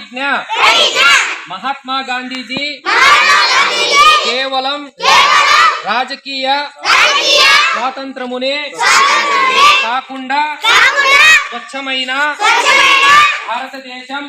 ప్రతిజ్ఞ మహాత్మా గాంధీజీ. కేవలం రాజకీయ స్వాతంత్రమునే కాకుండా స్వచ్ఛమైన భారతదేశం